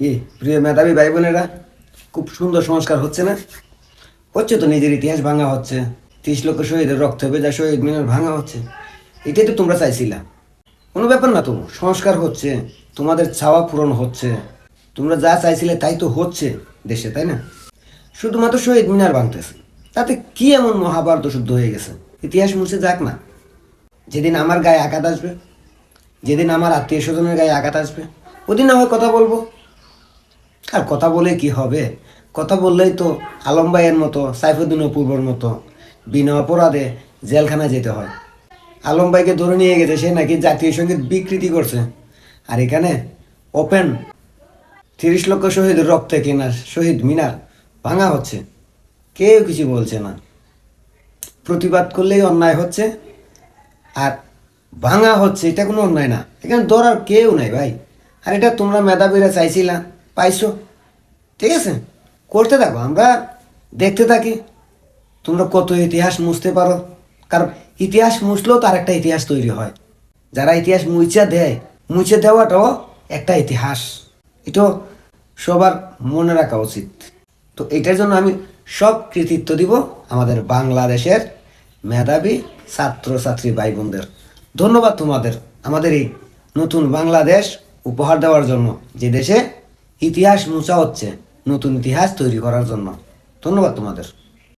কি? প্রিয় মেধাবী ভাই বোনেরা খুব সুন্দর সংস্কার হচ্ছে না? হচ্ছে তো নিজের ইতিহাস ভাঙা হচ্ছে। তিরিশ লক্ষ শহীদের রক্ত ভেজা শহীদ মিনার ভাঙা হচ্ছে। এটাই তো তোমরা চাইছিলা। কোনো ব্যাপার না তো, সংস্কার হচ্ছে, তোমাদের চাওয়া পূরণ হচ্ছে। তোমরা যা চাইছিলে তাই তো হচ্ছে দেশে, তাই না? শুধুমাত্র শহীদ মিনার ভাঙতেছে। তাতে কি এমন মহাভারত শুদ্ধ হয়ে গেছে? ইতিহাস মুছে যাক না। যেদিন আমার গায়ে আঘাত আসবে, যেদিন আমার আত্মীয় স্বজনের গায়ে আঘাত আসবে, ওদিন না হয় কথা বলব। আর কথা বলে কি হবে? কথা বললেই তো আলম ভাইয়ের মতো, সাইফুদ্দিন অপূর্বর মতো বিনা অপরাধে জেলখানায় যেতে হয়। আলম ভাইকে ধরে নিয়ে গেছে, সে নাকি জাতীয় সংগীত বিকৃতি করছে। আর এখানে ওপেন তিরিশ লক্ষ শহীদের রক্তে কেনা শহীদ মিনার ভাঙা হচ্ছে। কেউ কিছু বলছে না। প্রতিবাদ করলেই অন্যায় হচ্ছে আর ভাঙা হচ্ছে, এটা কোনো অন্যায় না। এখানে ধরার কেউ নাই ভাই। আর এটা তোমরা মেধাবীরা চাইছিলা। পাইছো। ঠিক আছে? করতে থাকো, আমরা দেখতে থাকি। তোমরা কত ইতিহাস মুছতে পারো। কারণ ইতিহাস মুছলেও তার একটা ইতিহাস তৈরি হয়। যারা ইতিহাস মুছে দেয়, মুছে দেওয়াটাও একটা ইতিহাস। এটাও সবার মনে রাখা উচিত। তো এটার জন্য আমি সব কৃতিত্ব দিব আমাদের বাংলাদেশের মেধাবী ছাত্রছাত্রী ভাই বোনদের ধন্যবাদ তোমাদের, আমাদের এই নতুন বাংলাদেশ উপহার দেওয়ার জন্য। যে দেশে ইতিহাস মুছা হচ্ছে নতুন ইতিহাস তৈরি করার জন্য। ধন্যবাদ তোমাদের।